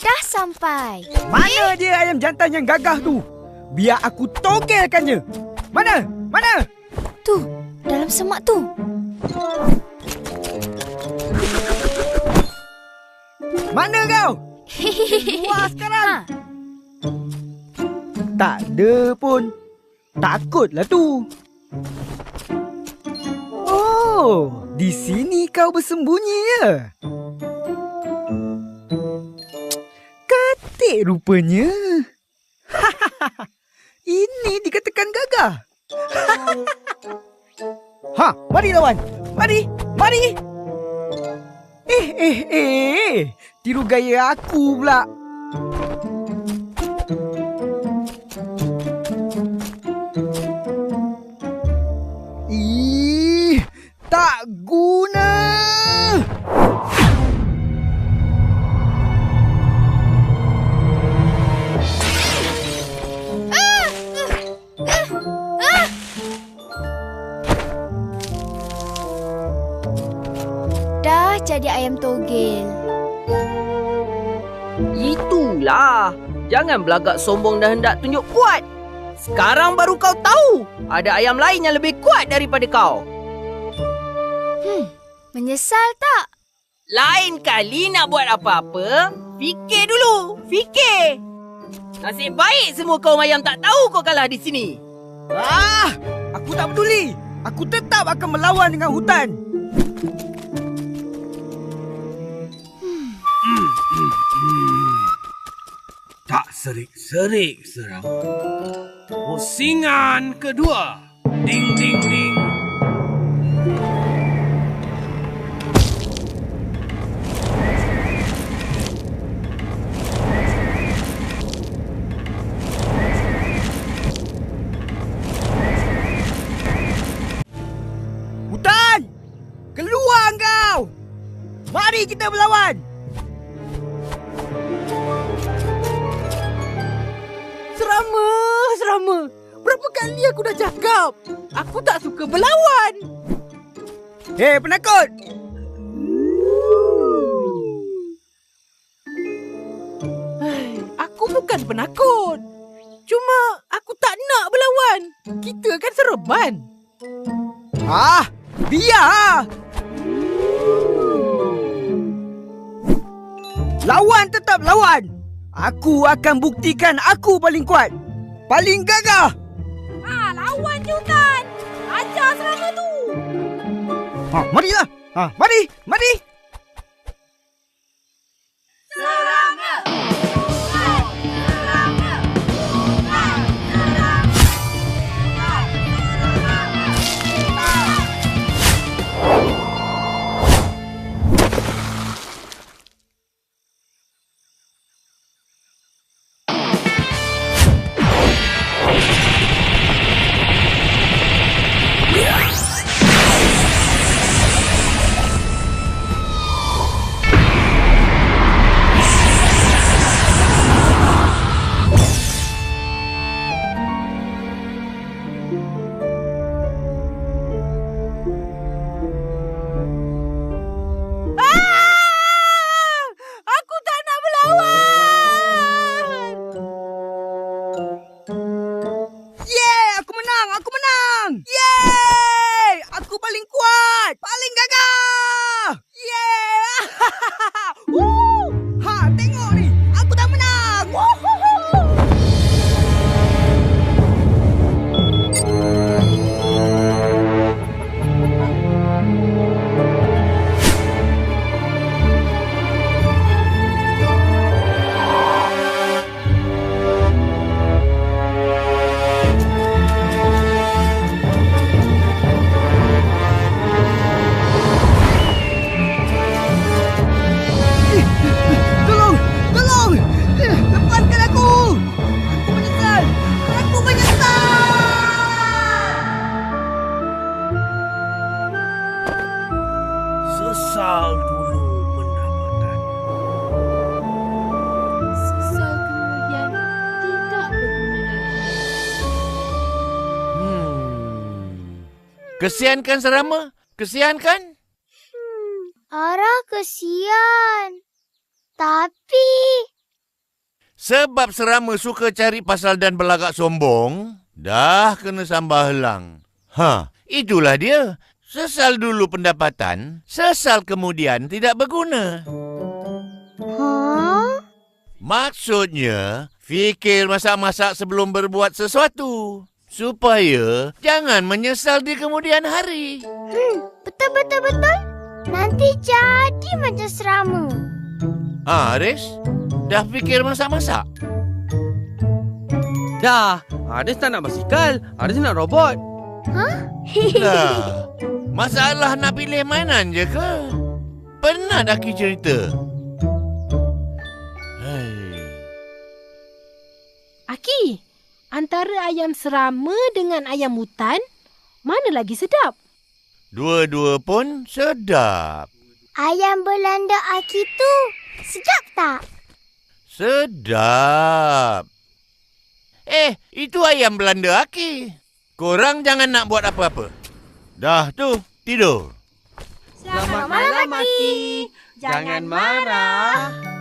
Dah sampai. Mana dia ayam jantan yang gagah tu? Biar aku togelkannya. Mana? Mana? Tu, dalam semak tu. Mana kau? Wah sekarang. Ha, Tak ada pun. Takutlah tu. Oh, di sini kau bersembunyi ya? Katik rupanya. Ini dikatakan gagah. ha, mari lawan. Mari, mari. Eh, eh, eh. Tiru gaya aku pula. Tak guna. dah jadi ayam togel. Itulah. Jangan belagak sombong dan hendak tunjuk kuat. Sekarang baru kau tahu ada ayam lain yang lebih kuat daripada kau. Menyesal tak? Lain kali nak buat apa-apa, fikir dulu. Fikir. Nasib baik semua kaum ayam tak tahu kau kalah di sini. Ah, aku tak peduli. Aku tetap akan melawan dengan hutan. Tak serik-serik serang. Pusingan kedua. Ding ding ding. Keluar kau! Mari kita berlawan! Serama, serama. Berapa kali aku dah cakap? Aku tak suka berlawan. Hei, penakut! Aku bukan penakut. Cuma aku tak nak berlawan. Kita kan serban. Ah, biar! Lawan tetap lawan! Aku akan buktikan aku paling kuat. Paling gagah! Ah, lawan hutan. Ajar serama tu. Ha, marilah! Ha, mari! Mari! Yay! sesal dulu hmm. Kesian kan serama? Kesian kan? Hmm, Ara kesian. Tapi... Sebab serama suka cari pasal dan belagak sombong, dah kena sambah helang. Ha, itulah dia. Sesal dulu pendapatan, sesal kemudian tidak berguna. Huh? Maksudnya, fikir masak-masak sebelum berbuat sesuatu. Supaya jangan menyesal di kemudian hari. Betul, betul, betul. Nanti jadi macam serama. Ah, Aris, dah fikir masak-masak? Dah, Aris tak nak basikal. Aris nak robot. Dah, masalah nak pilih mainan je ke? Pernah dah Ki cerita? Hai. Aki, antara ayam serama dengan ayam hutan, mana lagi sedap? Dua-dua pun sedap. Ayam Belanda Aki tu sedap tak? Sedap. Eh, itu ayam Belanda Aki. Korang jangan nak buat apa-apa. Dah tu, tidur. Selamat malam, Aki. Jangan marah.